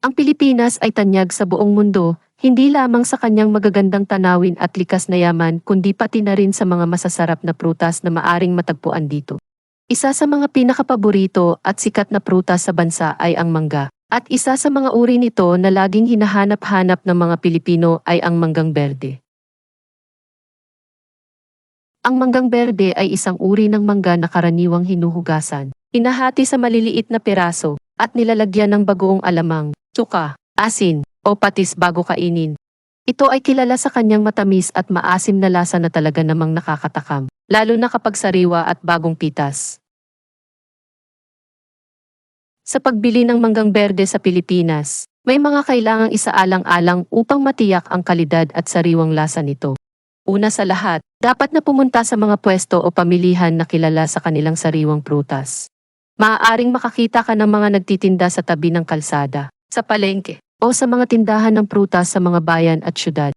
Ang Pilipinas ay tanyag sa buong mundo, hindi lamang sa kanyang magagandang tanawin at likas na yaman kundi pati na rin sa mga masasarap na prutas na maaring matagpuan dito. Isa sa mga pinakapaborito at sikat na prutas sa bansa ay ang mangga. At isa sa mga uri nito na laging hinahanap-hanap ng mga Pilipino ay ang manggang berde. Ang manggang berde ay isang uri ng mangga na karaniwang hinuhugasan. Hinahati sa maliliit na piraso at nilalagyan ng bagoong alamang, tsuka, asin, o patis bago kainin. Ito ay kilala sa kanyang matamis at maasim na lasa na talaga namang nakakatakam, lalo na kapag sariwa at bagong pitas. Sa pagbili ng manggang berde sa Pilipinas, may mga kailangang isaalang-alang upang matiyak ang kalidad at sariwang lasa nito. Una sa lahat, dapat na pumunta sa mga pwesto o pamilihan na kilala sa kanilang sariwang prutas. Maaaring makakita ka ng mga nagtitinda sa tabi ng kalsada, sa palengke, o sa mga tindahan ng prutas sa mga bayan at syudad.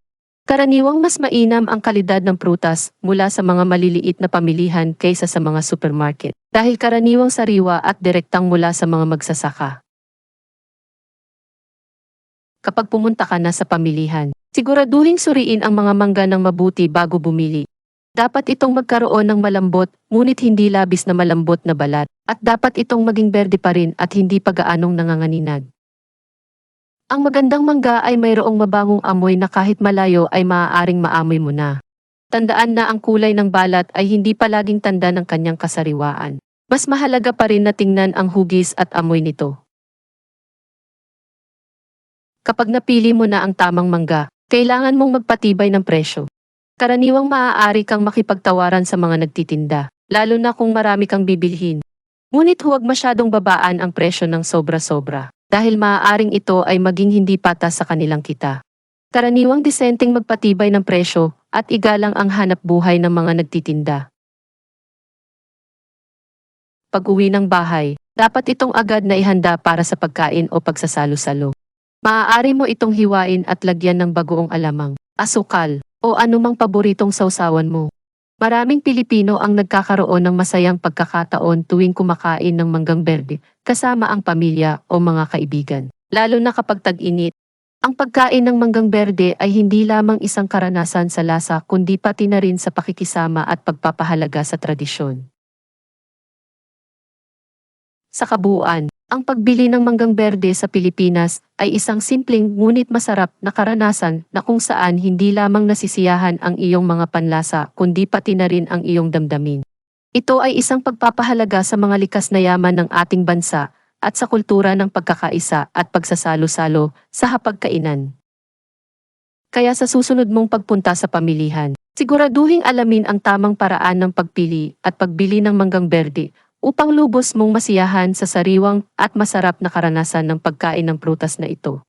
Karaniwang mas mainam ang kalidad ng prutas mula sa mga maliliit na pamilihan kaysa sa mga supermarket dahil karaniwang sariwa at direktang mula sa mga magsasaka. Kapag pumunta ka na sa pamilihan, siguraduhin suriin ang mga mangga ng mabuti bago bumili. Dapat itong magkaroon ng malambot, ngunit hindi labis na malambot na balat, at dapat itong maging berde pa rin at hindi pagaanong nanganganinag. Ang magandang mangga ay mayroong mabangong amoy na kahit malayo ay maaaring maamoy mo na. Tandaan na ang kulay ng balat ay hindi palaging tanda ng kanyang kasariwaan. Mas mahalaga pa rin na tingnan ang hugis at amoy nito. Kapag napili mo na ang tamang mangga, kailangan mong magpatibay ng presyo. Karaniwang maaari kang makipagtawaran sa mga nagtitinda, lalo na kung marami kang bibilhin. Ngunit huwag masyadong babaan ang presyo ng sobra-sobra, dahil maaaring ito ay maging hindi patas sa kanilang kita. Karaniwang disenteng magpatibay ng presyo at igalang ang hanap buhay ng mga nagtitinda. Pag uwi ng bahay, dapat itong agad na ihanda para sa pagkain o pagsasalo-salo. Maaari mo itong hiwain at lagyan ng bagoong alamang, asukal, o anumang paboritong sausawan mo. Maraming Pilipino ang nagkakaroon ng masayang pagkakataon tuwing kumakain ng manggang berde, kasama ang pamilya o mga kaibigan. Lalo na kapag tag-init. Ang pagkain ng manggang berde ay hindi lamang isang karanasan sa lasa kundi pati na rin sa pakikisama at pagpapahalaga sa tradisyon. Sa kabuuan, ang pagbili ng manggang berde sa Pilipinas ay isang simpleng ngunit masarap na karanasan na kung saan hindi lamang nasisiyahan ang iyong mga panlasa kundi pati na rin ang iyong damdamin. Ito ay isang pagpapahalaga sa mga likas na yaman ng ating bansa at sa kultura ng pagkakaisa at pagsasalo-salo sa hapagkainan. Kaya sa susunod mong pagpunta sa pamilihan, siguraduhing alamin ang tamang paraan ng pagpili at pagbili ng manggang berde upang lubos mong masiyahan sa sariwang at masarap na karanasan ng pagkain ng prutas na ito.